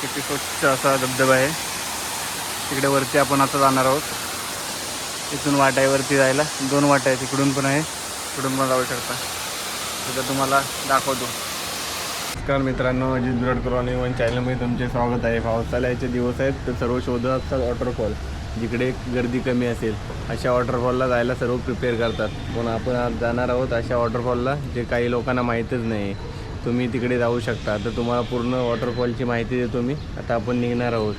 किती स्वच्छ असा धबधबा आहे. तिकडे वरती आपण आता जाणार आहोत. इथून वाट आहे वरती जायला. दोन वाट आहे तिकडून पण आहे इकडून पण जाऊ शकता. तिथं तुम्हाला दाखवतो. नमस्कार मित्रांनो अजित बिराडकर आणि वन चॅनलमध्ये तुमचे स्वागत आहे. पावसाळ्याचे दिवस आहेत तर सर्व शोधत असतात वॉटरफॉल जिकडे गर्दी कमी असेल अशा वॉटरफॉलला जायला सर्व प्रिपेअर करतात. पण आपण आज जाणार आहोत अशा वॉटरफॉलला जे काही लोकांना माहीतच नाही तुम्ही तिकडे जाऊ शकता. तर तुम्हाला पूर्ण वॉटरफॉलची माहिती देतो मी. आता आपण निघणार आहोत.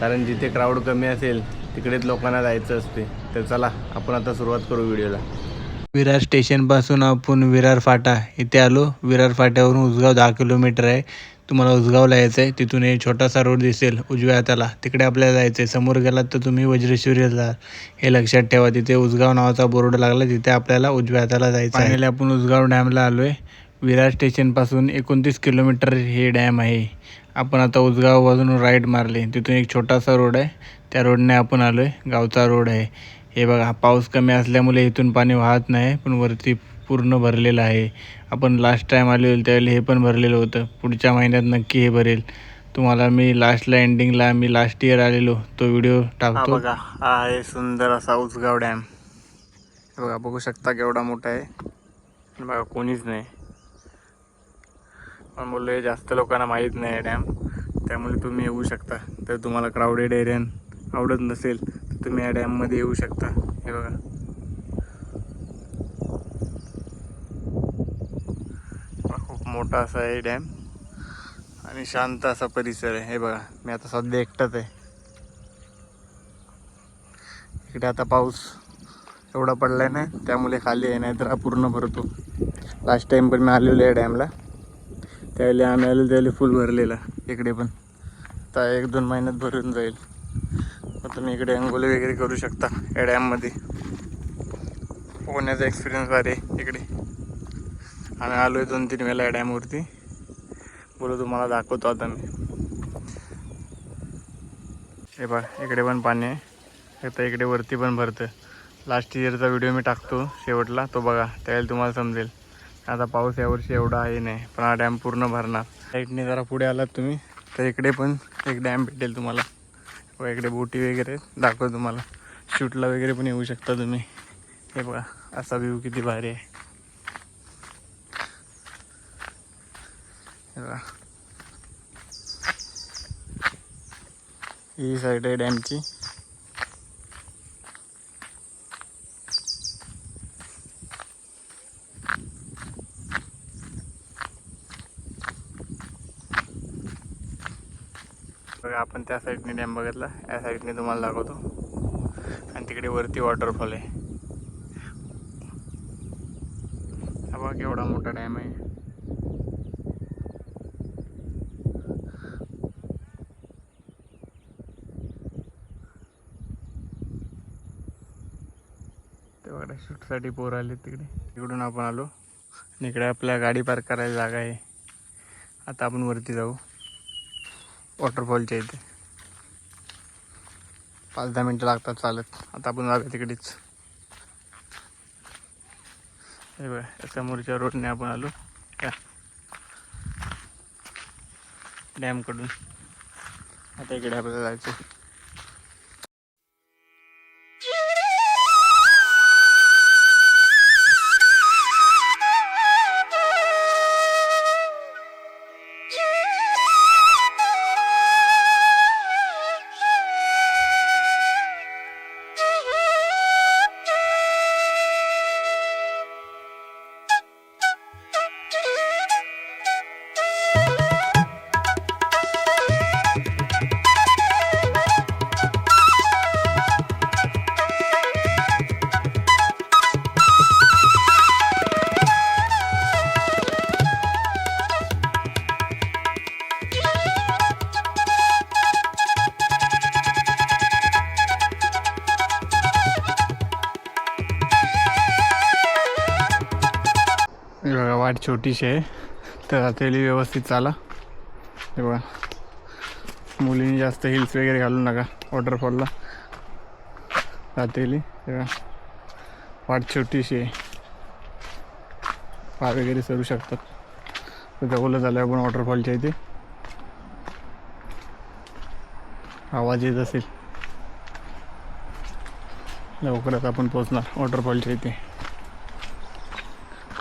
कारण जिथे क्राऊड कमी असेल तिकडेच लोकांना जायचं असते. तर चला आपण आता सुरुवात करू व्हिडिओला. विरार स्टेशनपासून आपण विरार फाटा. इथे आलो. विरार फाट्यावरून उसगाव दहा किलोमीटर आहे. तुम्हाला उसगावला यायचं आहे तिथून एक छोटासा रोड दिसेल उजव्या हाताला. तिकडे आपल्याला जायचं आहे समोर गेलात तर तुम्ही वज्रेश्वरी जाल हे लक्षात ठेवा तिथे उसगाव नावाचा बोर्ड लागला. तिथे आपल्याला उजव्या हाताला जायचं आहे. आपण उसगाव डॅमला आलो आहे विरार स्टेशनपासून एकोणतीस किलोमीटर हे डॅम आहे. आपण आता उसगाव बाजून राईट मारले. तिथून एक छोटासा रोड आहे. त्या रोडने आपण आलो आहे गावचा रोड आहे. हे बघा पाऊस कमी असल्यामुळे इथून पाणी वाहत नाही पण वरती पूर्ण भरलेलं आहे. आपण लास्ट टाईम आलेलो त्यावेळी हे पण भरलेलं होतं. पुढच्या महिन्यात नक्की हे भरेल. तुम्हाला मी लास्टला एंडिंगला मी लास्ट इयर आलेलो. तो व्हिडिओ टाकतो. बघा हा आहे सुंदर असा उसगाव डॅम हे बघा बघू शकता केवढा मोठा आहे. बघा कोणीच नाही. पण बोलले हे जास्त लोकांना माहीत नाही डॅम. त्यामुळे तुम्ही येऊ शकता. तर तुम्हाला क्राऊडेड एरियन आवडत नसेल तर तुम्ही या डॅममध्ये येऊ शकता. हे बघा. खूप मोठा असा आहे डॅम आणि शांत असा परिसर आहे. हे बघा मी आता सध्या एकटाच आहे. इकडे आता पाऊस एवढा पडला ना त्यामुळे खाली आहे नाही तर हा पूर्ण भरतो. लास्ट टाइम पण मी आलेलो आहे डॅमला. त्यावेळेला आम्ही त्याला फुल भरलेला इकडे पण. आता एक दोन महिन्यात भरून जाईल. मग तुम्ही इकडे अंघोली वगैरे करू शकता या डॅममध्ये पोहण्याचा एक्सपिरियन्स भारी आहे इकडे. आम्ही आलो आहे दोन तीन वेळेला या डॅमवरती बोलू तुम्हाला दाखवतो आता मी. हे बघ इकडे पण पाणी आहे. आता इकडे वरती पण भरतं लास्ट इयरचा व्हिडिओ मी टाकतो शेवटला तो बघा त्यावेळेला तुम्हाला समजेल. आता पाऊस यावर्षी एवढा आहे नाही पण हा डॅम पूर्ण भरणार. साईडने जरा पुढे आलात तुम्ही तर इकडे पण एक डॅम भेटेल तुम्हाला. व इकडे बोटी वगैरे दाखव तुम्हाला. शूटला वगैरे पण येऊ शकता तुम्ही. हे बघा असा व्ह्यू किती भारी आहे. हे बघा. ही साईड आहे डॅमची बघा आपण त्या साईडने डॅम बघितला. या साईडने तुम्हाला दाखवतो. आणि तिकडे वरती वॉटरफॉल आहे. हा बघा केवढा मोठा डॅम आहे. ते शूटसाठी पोर आले तिकडे. तिकडून आपण आलो. आणि इकडे आपल्या गाडी पार्क करायला जागा आहे. आता आपण वरती जाऊ. वॉटरफॉलच्या इथे. पाच दहा मिनटं लागतात चालत. आता आपण जाऊया तिकडेच. हे बघा समोरच्या रोडने आपण आलो. त्या डॅमकडून. आता इकडे आपल्याला जायचं बघा वाट छोटीशी आहे. तर रात्रीली व्यवस्थित चाला. हे बघा. मुलींनी जास्त हिल्स वगैरे घालू नका. वॉटरफॉलला. रात्रीली हे बघा. वाट छोटीशी आहे. पाय वगैरे सरू शकतात. तर जवळ झालं आपण वॉटरफॉलच्या इथे. आवाज येत असेल. लवकरच आपण पोचणार वॉटरफॉलच्या इथे.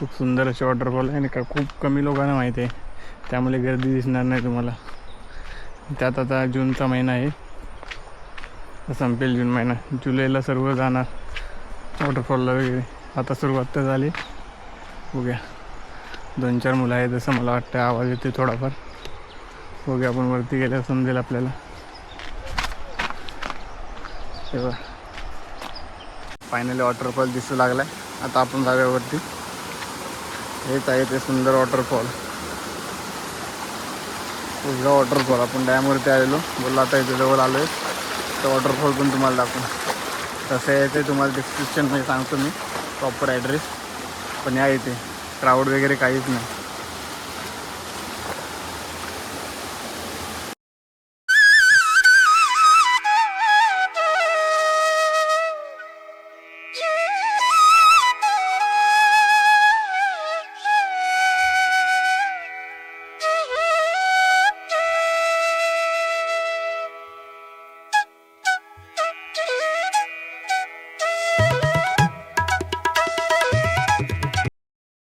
खूप सुंदर असे वॉटरफॉल आहे आणि का खूप कमी लोकांना माहिती आहे. त्यामुळे गर्दी दिसणार नाही तुम्हाला. त्यात आता जूनचा महिना आहे. संपेल जून महिना. जुलैला सर्व जाणार वॉटरफॉलला वगैरे. आता सुरुवात तर झाली. बघूया. दोन चार मुलं आहेत असं मला वाटतं. आवाज येते थोडाफार. बघूया आपण वरती गेल्यावर समजेल आपल्याला. तेव्हा फायनली वॉटरफॉल दिसू लागलाय. आता आपण जाऊया वरती. हेच आहे ते सुंदर वॉटरफॉल उजगा वॉटरफॉल आपण डॅमवरती आलेलो. बोललो आता इथे जवळ आलो आहे तर वॉटरफॉल पण तुम्हाला दाखवून. तसं आहे ते तुम्हाला डिस्क्रिप्शनमध्ये सांगतो मी. प्रॉपर ॲड्रेस पण या इथे. क्राऊड वगैरे काहीच नाही.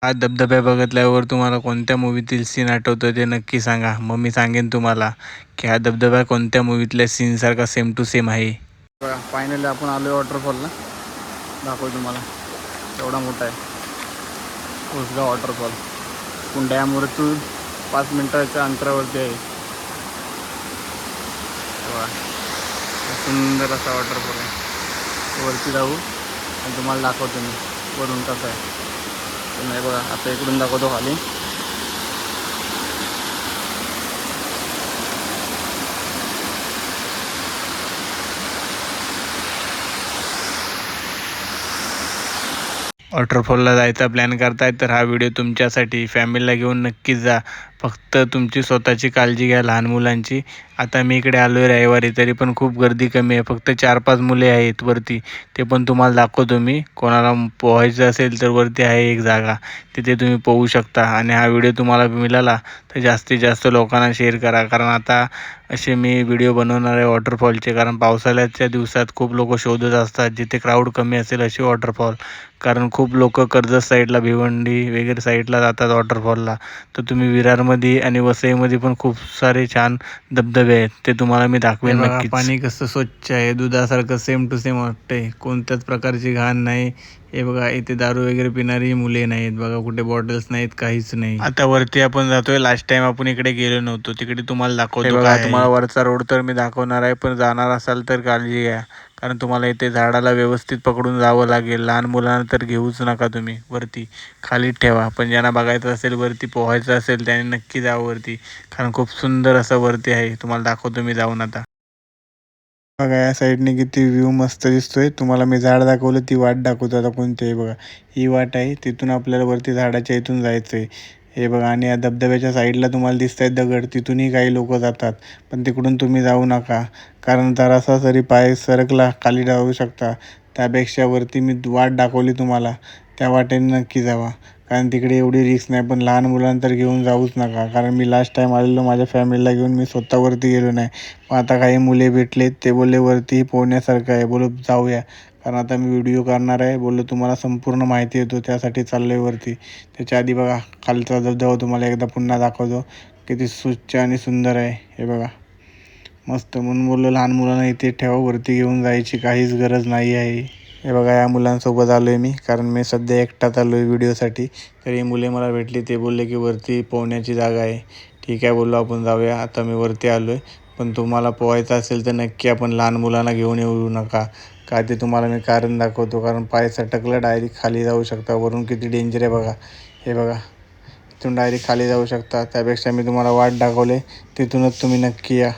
हा धबधब्या बघितल्यावर तुम्हाला कोणत्या मूवीतील सीन आठवतो ते नक्की सांगा. मग मी सांगेन तुम्हाला की हा धबधबा कोणत्या मूवीतल्या सीनसारखा सेम टू सेम आहे. फायनली आपण आलो आहे वॉटरफॉलला दाखवतो तुम्हाला. एवढा मोठा आहे. कोसगाव वॉटरफॉल आपण डॅमवरतून पाच मिनटाच्या अंतरावरती आहे. सुंदर असा वॉटरफॉल आहे. वरती जाऊ आणि तुम्हाला दाखवतो मी. वरून कसं आहे. पण नाही बघा आता इकडून दाखवतो खाली. वॉटरफॉलला जायचा प्लॅन करताय तर हा व्हिडिओ तुमच्यासाठी फॅमिलीला घेऊन नक्कीच जा. फक्त तुमची स्वतःची काळजी घ्या लहान मुलांची. आता मी इकडे आलो आहे रविवारी तरी पण खूप गर्दी कमी आहे. फक्त चार पाच मुले आहेत वरती. ते पण तुम्हाला दाखवतो मी. कोणाला पोहायचं असेल तर वरती आहे एक जागा. तिथे तुम्ही पोहू शकता. आणि हा व्हिडिओ तुम्हाला मिळाला तर जास्तीत जास्त लोकांना शेअर करा. कारण आता असे मी व्हिडिओ बनवणार आहे वॉटरफॉलचे कारण पावसाळ्याच्या दिवसात खूप लोक शोधत असतात. जिथे क्राऊड कमी असेल असे वॉटरफॉल कारण खूप लोक कर्जत साईडला भिवंडी वगैरे साईडला जातात वॉटरफॉलला तर तुम्ही विरार विरारमध्ये आणि वसईमध्ये पण खूप सारे छान धबधबे आहेत. ते तुम्हाला मी दाखवेन पाणी कसं स्वच्छ आहे. दुधासारखं सेम टू सेम वाटतंय. कोणत्याच प्रकारची घाण नाही. हे बघा इथे दारू वगैरे पिणारी मुले नाहीत बघा कुठे बॉटल्स नाहीत काहीच नाही. आता वरती आपण जातोय. लास्ट टाइम आपण इकडे गेलो नव्हतो. तिकडे तुम्हाला दाखवतो बघा, तुम्हाला वरचा रोड तर मी दाखवणार आहे पण जाणार असाल तर काळजी घ्या. कारण तुम्हाला इथे झाडाला व्यवस्थित पकडून जावं लागेल. लहान मुलांना तर घेऊच नका तुम्ही वरती. खाली ठेवा. पण ज्यांना बघायचं असेल वरती पोहायचं असेल त्याने नक्की जावं वरती. कारण खूप सुंदर असं वरती आहे. तुम्हाला दाखवतो मी जाऊन आता. बघा या साईडने किती व्ह्यू मस्त दिसतोय. तुम्हाला मी झाड दाखवलं ती वाट दाखवतो आता कोणती आहे बघा. ही वाट आहे तिथून आपल्याला वरती झाडाच्या इथून जायचं आहे हे बघा आणि या धबधब्याच्या साईडला तुम्हाला दिसत आहेत दगड तिथूनही काही लोक जातात. पण तिकडून तुम्ही जाऊ नका कारण जरासा जरी पाय सरकला खाली जाऊ शकता. त्यापेक्षा वरती मी वाट दाखवली तुम्हाला. त्या वाटेने नक्की जावा. कारण तिकडे एवढी रिस्क नाही. पण लहान मुलांना तर घेऊन जाऊच नका. कारण मी लास्ट टाईम आलेलो माझ्या फॅमिलीला घेऊन मी स्वतःवरती गेलो नाही. पण आता काही मुले भेटलेत ते बोलले वरती पोहण्यासारखं आहे. बोलो जाऊया. कारण आता मी व्हिडिओ करणार आहे. बोललो तुम्हाला संपूर्ण माहिती येतो त्यासाठी चाललो आहे वरती. त्याच्या आधी बघा खालचा धबधबा तुम्हाला एकदा पुन्हा दाखवतो. किती स्वच्छ आणि सुंदर आहे. हे बघा. मस्त. म्हणून बोललो लहान मुलांना इथे ठेवा. वरती घेऊन जायची काहीच गरज नाही आहे. हे बघा या मुलांसोबत आलो आहे मी कारण मी सध्या एकटाच आलो आहे व्हिडिओसाठी. तर ही मुले मला भेटली ते बोलले की वरती पोहण्याची जागा आहे. ठीक आहे बोललो आपण जाऊया आता मी वरती आलो आहे पण तुम्हाला पोहायचं असेल तर नक्की आपण लहान मुलांना घेऊन येऊ नका. काय ते तुम्हाला मी कारण दाखवतो कारण पाय सटकलं डायरेक्ट खाली जाऊ शकता. वरून किती डेंजर आहे बघा. हे बघा तिथून डायरेक्ट खाली जाऊ शकता. त्यापेक्षा मी तुम्हाला वाट दाखवले तिथूनच तुम्ही नक्की या.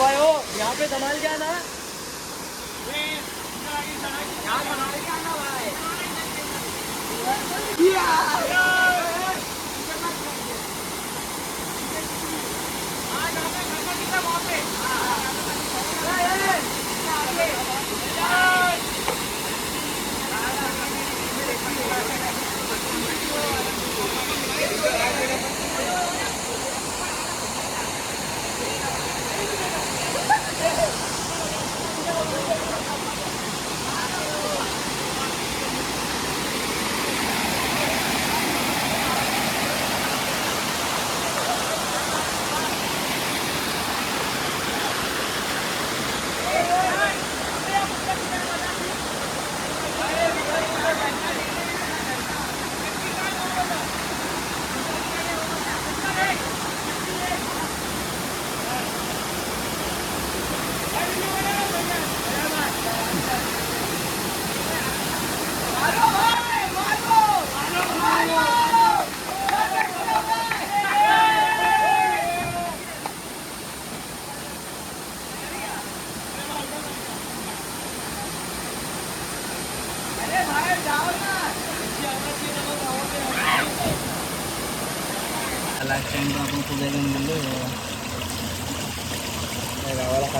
भाई यहाँ पे संभाल के आना Yeah!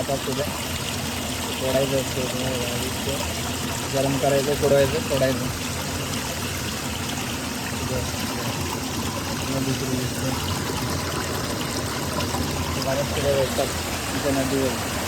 त्या गावाला खातात पूजा फोडायचं असते तुम्हाला गरम करायचं फोडवायचं फोडायचं दुसरी गोष्ट बऱ्याच पुढे भेटतात तिथे नदीवर